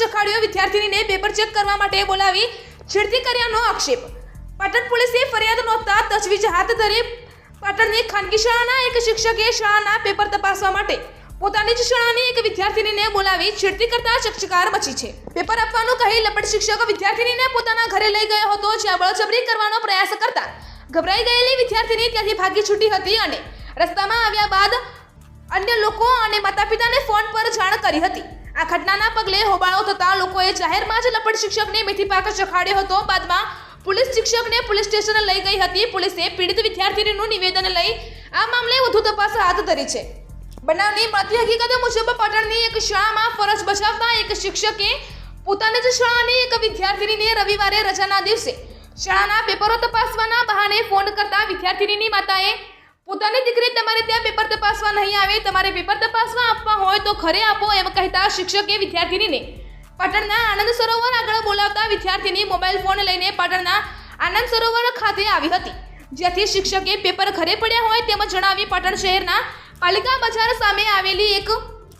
ચખાડ્યો વિદ્યાર્થીનીને paper check કરવા માટે બોલાવી છેડતી કર્યાનો આક્ષેપ. પાટણ પોલીસે ફરિયાદ નોંધતા તજવીજ હાથ ધરી પાટણની ખાનગી શાળાના એક શિક્ષકે શાળાના પેપર તપાસવા માટે પોતાની જ શાળાની એક વિદ્યાર્થીનીને બોલાવી છેડતી કરતા ચકચકાર મચી છે. પેપર આપવાનું કહી લપટ શિક્ષક વિદ્યાર્થીનીને પોતાના ઘરે લઈ ગયો હતો, જ્યાં બળજબરી કરવાનો પ્રયાસ કરતા ગભરાઈ ગયેલી વિદ્યાર્થીની ત્યાંથી ભાગી છૂટી હતી અને રસ્તામાં આવ્યા બાદ અન્ય લોકો અને માતા પિતાને ફોન પર જાણ કરી હતી. આ ઘટનાના પગલે હોબાળો થતા લોકોએ જાહેરમાં જ લપટ શિક્ષકને મેથી પાક ચખાડ્યો હતો. બાદમાં પોલીસ શિક્ષકને પોલીસ સ્ટેશન લઈ ગઈ હતી. પોલીસે પીડિત વિદ્યાર્થીનીનું નિવેદન લઈ આ મામલે વધુ તપાસ હાથ ધરી છે. બનાવની મળતી હકીકતો મુજબ પાટણની એક શાળામાં ફરજ બજાવતા એક શિક્ષકે પોતાની જ શાળાની એક વિદ્યાર્થીનીને રવિવારે રજાના દિવસે શાળાના પેપરો તપાસવાના બહાને ફોન કરતા વિદ્યાર્થીનીની માતાએ પોતાની દીકરી તમારે ત્યાં પેપર તપાસવા નહીં આવે, તમારે પેપર તપાસવા આપવા હોય તો ઘરે આપો, એમ કહેતા શિક્ષકે વિદ્યાર્થીનીને. પાટણના આનંદ સરોવર આગળ બોલાવતા વિદ્યાર્થીની મોબાઈલ ફોન લઈને પાટણના આનંદ સરોવર ખાતે આવી હતી. જ્યાંથી શિક્ષકે પેપર ઘરે પડ્યા હોય તેમ જણાવી પાટણ શહેરના પાલિકા બજાર સામે આવેલી એક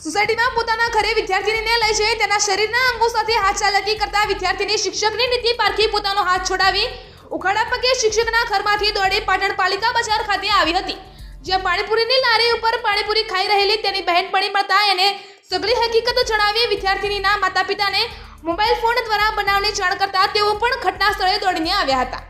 સોસાયટીમાં પોતાના ઘરે વિદ્યાર્થીનીને લઈ જઈ તેના શરીરના અંગો સાથે હાથ ચાલકી કરતા વિદ્યાર્થીની શિક્ષકની નીતિ પારખી પોતાનો હાથ છોડાવી ઉઘાડા પગે શિક્ષકના ઘરમાંથી દોડી પાટણ પાલિકા બજાર ખાતે આવી હતી. જ્યાં પાણીપુરીની લારી ઉપર પાણીપુરી ખાઈ રહેલી તેની બહેનપણી મળતા એને સગળી હકીકત જણાવી વિદ્યાર્થીનીના માતા પિતાને મોબાઈલ ફોન દ્વારા બનાવની જાણ કરતા તેઓ પણ ઘટના સ્થળે દોડીને આવ્યા હતા.